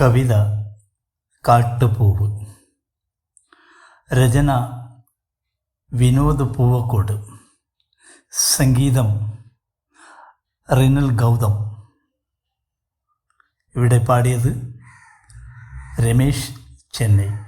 കവിത കാട്ടുപൂവ്. രചന വിനോദ് പൂവക്കോട്. സംഗീതം റിനൽ ഗൗതം. ഇവിടെ പാടിയത് രമേശ് ചെന്നൈ.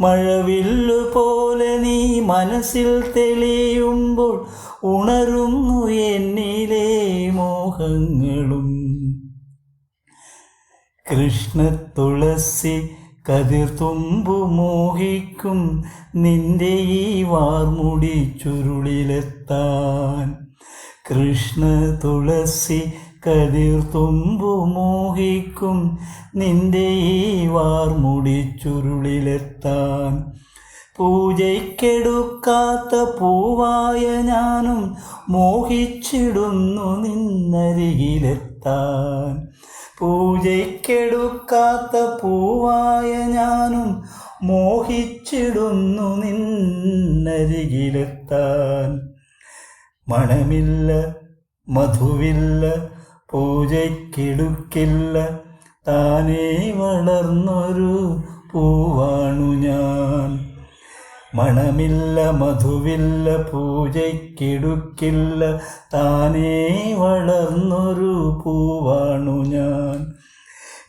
മഴവില്ലു പോലെ നീ മനസ്സിൽ തെളിയുമ്പോൾ ഉണരുന്നു എന്നിലെ മോഹങ്ങളും. കൃഷ്ണ തുളസി കതിർ തുമ്പു മോഹിക്കും നിന്റെ ഈ വാർമുടി ചുരുളിലെത്താൻ. കൃഷ്ണ തുളസി കതിർ തുമ്പു മോഹിക്കും നിന്റെ ഈ വാർമുടി ചുരുളിലെത്താൻ പൂജയ്ക്കെടുക്കാത്ത പൂവായ ഞാനും മോഹിച്ചിടുന്നു നിന്നരികിലെത്താൻ. പൂജയ്ക്കെടുക്കാത്ത പൂവായ ഞാനും മോഹിച്ചിടുന്നു നിന്നരികിലെത്താൻ. മണമില്ല മധുവില്ല പൂജയ്ക്കെടുക്കില്ല. താനേ വളർന്നൊരു പൂവാണു ഞാൻ. മണമില്ല മധുവില്ല പൂജയ്ക്കെടുക്കില്ല. താനേ വളർന്നൊരു പൂവാണു ഞാൻ.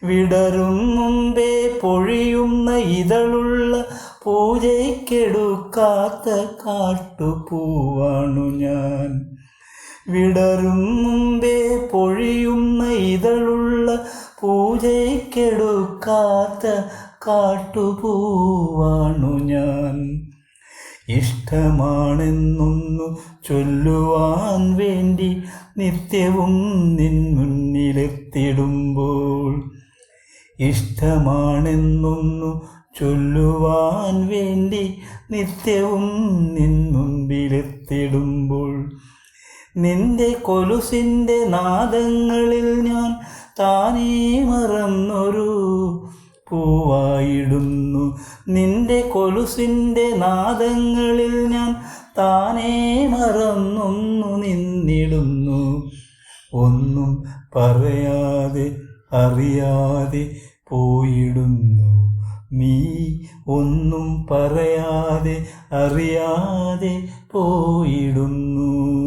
വിടരും മുമ്പേ പൊഴിയുന്ന ഇതളുള്ള പൂജയ്ക്കെടുക്കാത്ത കാട്ടുപൂവാണു ഞാൻ. വിടരും മുമ്പേ ഇതളുള്ള പൂജയ്ക്കെടുക്കാത്ത കാട്ടുപൂവാണു ഞാൻ. ഇഷ്ടമാണെന്നൊന്നു ചൊല്ലുവാൻ വേണ്ടി നിത്യവും നിൻ മുന്നിലെത്തിടുമ്പോൾ ഇഷ്ടമാണെന്നൊന്നു ചൊല്ലുവാൻ വേണ്ടി നിത്യവും നിൻ മുമ്പിലെത്തിടുമ്പോൾ നിന്റെ കൊലുസിന്റെ നാദങ്ങളിൽ ഞാൻ താനേ മറന്നൊരു പൂവായിടുന്നു. നിന്റെ കൊലുസിന്റെ നാദങ്ങളിൽ ഞാൻ താനേ മറന്നൊന്നു നിന്നിടുന്നു. ഒന്നും പറയാതെ അറിയാതെ പോയിടുന്നു. നീ ഒന്നും പറയാതെ അറിയാതെ പോയിടുന്നു.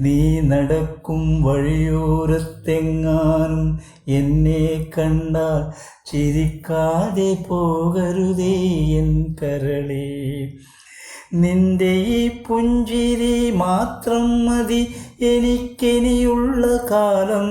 നീ നടക്കും വഴിയോരത്തെങ്ങാനും എന്നെ കണ്ടാൽ ചിരിക്കാതെ പോകരുതേ എൻ കരളേ. നിന്റെ ഈ പുഞ്ചിരി മാത്രം മതി എനിക്കിനിയുള്ള കാലം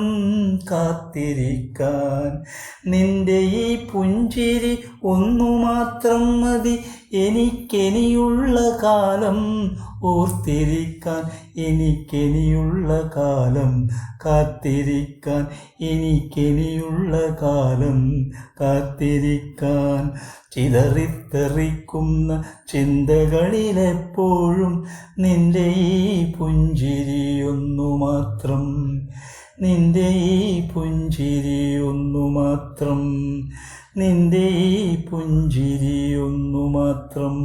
കാത്തിരിക്കാൻ. നിന്റെ ഈ പുഞ്ചിരി ഒന്നു മാത്രം മതി എനിക്കിനിയുള്ള കാലം ഓർത്തിരിക്കാൻ എനിക്കെനിയുള്ള കാലം കാത്തിരിക്കാൻ എനിക്കെനിയുള്ള കാലം കാത്തിരിക്കാൻ. ചിതറിത്തെറിക്കുന്ന ചിന്തകളിലെപ്പോഴും നിന്റെ ഈ പുഞ്ചിരിയൊന്നു മാത്രം നിന്റെ ഈ പുഞ്ചിരിയൊന്നു മാത്രം. നിന്റെ ഈ പുഞ്ചിരിയൊന്നു മാത്രം